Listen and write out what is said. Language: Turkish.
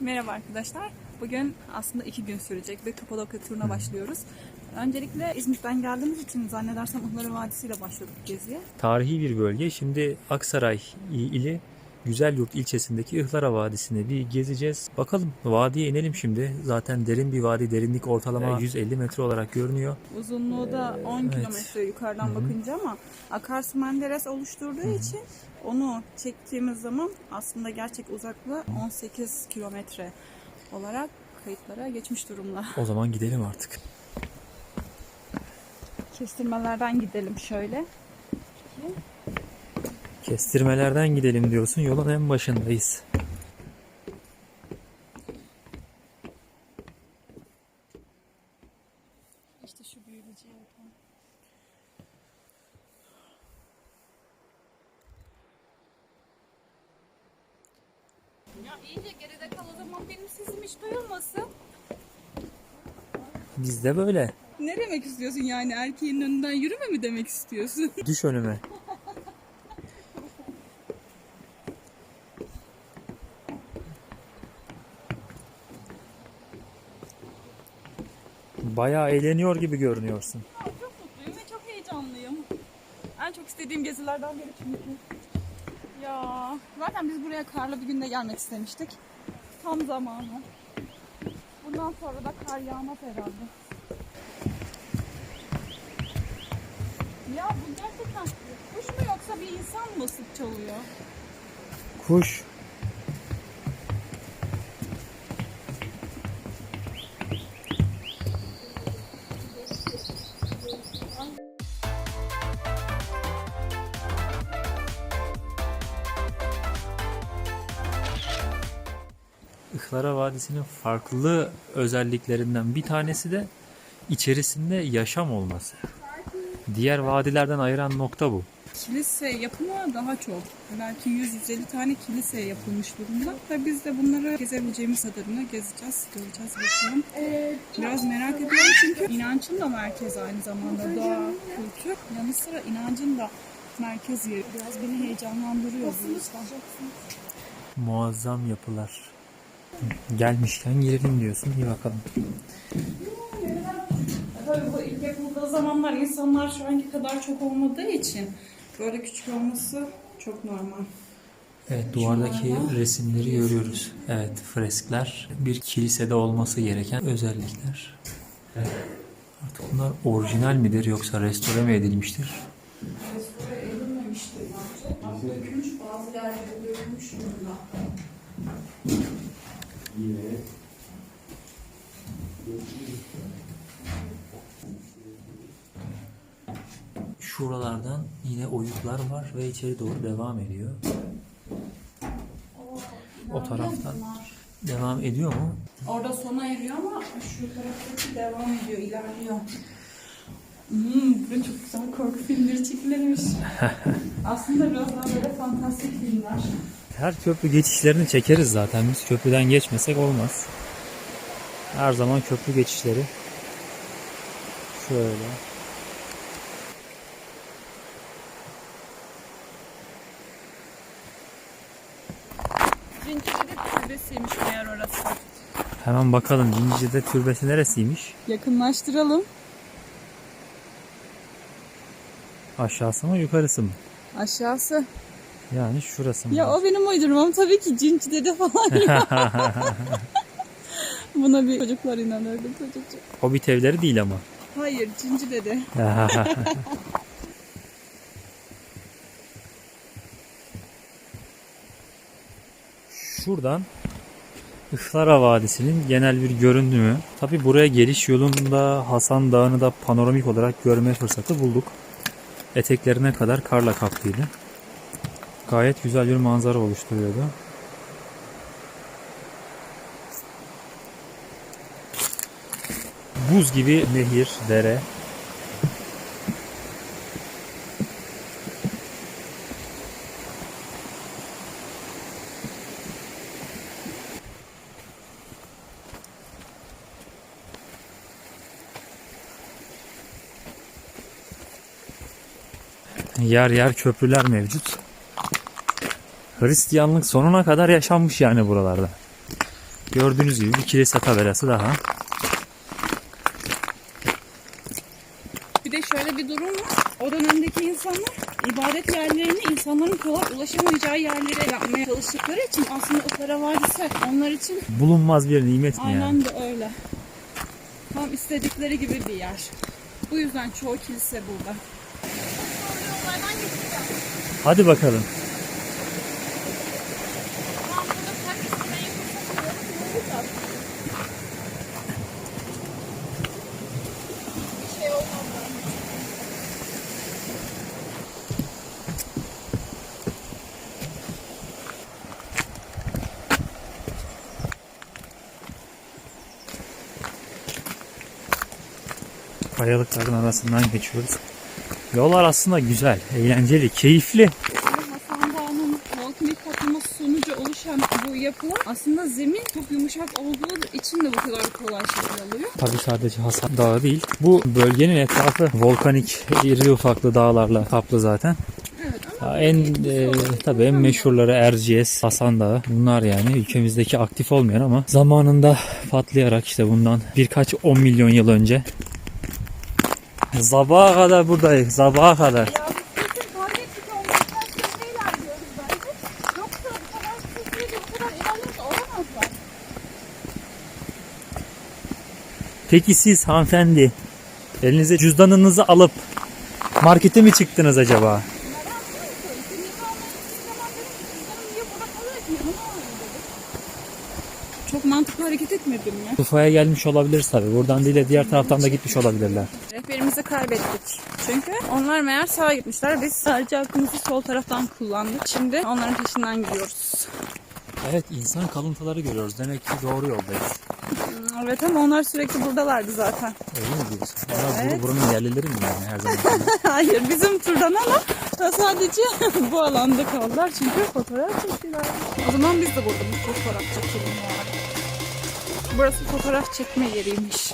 Merhaba arkadaşlar. Bugün aslında iki gün sürecek bir Kapadokya turuna başlıyoruz. Öncelikle İzmit'ten geldiğimiz için zannedersem Ihlara Vadisi ile başladık geziye. Tarihi bir bölge. Şimdi Aksaray ili Güzelyurt ilçesindeki Ihlara Vadisi'ne bir gezeceğiz. Bakalım vadiye inelim şimdi. Zaten derin bir vadi. Derinlik ortalama 150 metre olarak görünüyor. Uzunluğu da 10 Evet. kilometre yukarıdan bakınca ama akarsu Menderes oluşturduğu için onu çektiğimiz zaman aslında gerçek uzaklığı 18 kilometre olarak kayıtlara geçmiş durumda. O zaman gidelim artık. Kestirmelerden gidelim şöyle. Kestirmelerden gidelim diyorsun. Yolun en başındayız. İşte şu büyülücü yelken. Ya iyice geride kal o zaman benim sesim hiç duyulmasın. Biz de böyle. Ne demek istiyorsun yani erkeğin önünden yürüme mi demek istiyorsun? Düş önüme. Bayağı eğleniyor gibi görünüyorsun. çok mutluyum ve çok heyecanlıyım. En çok istediğim gezilerden biri çünkü. Ya zaten biz buraya karlı bir günde gelmek istemiştik. Tam zamanı. Bundan sonra da kar yağmaz herhalde. Ya bu gerçekten kuş mu yoksa bir insan mı sık çalıyor? Kuş. Ihlara Vadisi'nin farklı özelliklerinden bir tanesi de içerisinde yaşam olması. Diğer vadilerden ayıran nokta bu. Kilise yapımı daha çok. Belki 100-150 tane kilise yapılmış durumda. Ve biz de bunları gezebileceğimiz kadarını gezeceğiz, göreceğiz bakalım. Biraz merak ediyorum çünkü inancın da merkezi aynı zamanda. Doğa, kültür. Yanı sıra inancın da merkez yeri. Biraz beni heyecanlandırıyor bu yüzden. Muazzam yapılar. Gelmişken girelim diyorsun. İyi bakalım. Tabii bu ilk yapıldığı zamanlar insanlar şu anki kadar çok olmadığı için böyle küçük olması çok normal. Evet duvardaki resimleri görüyoruz. Evet freskler bir kilisede olması gereken özellikler. Artık bunlar orijinal midir yoksa restore mi edilmiştir? Restore edilmemiştir bence. Dökülmüş bazı yerlerde dökülmüş durumda. Şuralardan yine oyuklar var ve içeri doğru devam ediyor. O taraftan devam ediyor mu? Orada sona eriyor ama şu taraftaki devam ediyor, ilerliyor. Hmm, burada çok güzel korku filmleri çekilirmiş. Aslında biraz daha böyle fantastik filmler. Her köprü geçişlerini çekeriz zaten. Biz köprüden geçmesek olmaz. Her zaman köprü geçişleri şöyle. Zincirli türbesiymiş meğer orası. Hemen bakalım Cincice'de türbesi neresiymiş? Yakınlaştıralım. Aşağısı mı yukarısı mı? Aşağısı. Yani şurası mı? Ya o benim uydurmam tabii ki cinç dede falan yok. Buna bir çocuklar inanırdı çocukça. Hobbit evleri değil ama. Hayır cinci dede. Şuradan Ihlara Vadisi'nin genel bir görünümü. Tabi buraya geliş yolunda Hasan Dağı'nı da panoramik olarak görme fırsatı bulduk. Eteklerine kadar karla kaplıydı. Gayet güzel bir manzara oluşturuyordu. Buz gibi nehir, dere. Yer yer köprüler mevcut. Hristiyanlık sonuna kadar yaşanmış yani buralarda. Gördüğünüz gibi bir kilise tabelası daha. Bir de şöyle bir durum var. O dönemdeki insanlar ibadet yerlerini insanların kolay ulaşamayacağı yerlere yapmaya çalıştıkları için aslında o para vadisi onlar için Bulunmaz bir nimet mi yani? aynen de öyle. Tam istedikleri gibi bir yer. Bu yüzden çoğu kilise burada. Hadi bakalım. Kayalıkların arasından geçiyoruz. Yollar aslında güzel, eğlenceli, keyifli. Hasan Dağı'nın volkanik patlaması sonucu oluşan bu yapılar aslında zemin çok yumuşak olduğu için de bu kadar kolay şekil alıyor. Tabii sadece Hasan Dağı değil. Bu bölgenin etrafı volkanik, iri ufaklı dağlarla kaplı zaten. Evet ama Ya en e, tabii en meşhurları Erciyes, Hasan Dağı. Bunlar yani ülkemizdeki aktif olmayan ama zamanında patlayarak işte bundan birkaç 10 milyon yıl önce Sabaha kadar buradayız. Sabaha kadar. Olamazlar. Peki siz hanımefendi elinize cüzdanınızı alıp markete mi çıktınız acaba? Çok mantıklı hareket etmedin mi? Ufaya gelmiş olabiliriz tabii. Buradan değil de diğer taraftan da gitmiş olabilirler. Rehberimizi kaybettik. Çünkü onlar meğer sağa gitmişler. Biz sadece hakkımızı sol taraftan kullandık. Şimdi onların peşinden gidiyoruz. Evet insan kalıntıları görüyoruz. Demek ki doğru yoldayız. Evet ama onlar sürekli buradalardı zaten. Öyle mi diyorsun? Evet. bur- buranın yerlileri mi yani her zaman? Hayır bizim turdan ama sadece bu alanda kaldılar çünkü fotoğraf çektiler. O zaman biz de burada bir fotoğraf çekelim. Burası fotoğraf çekme yeriymiş.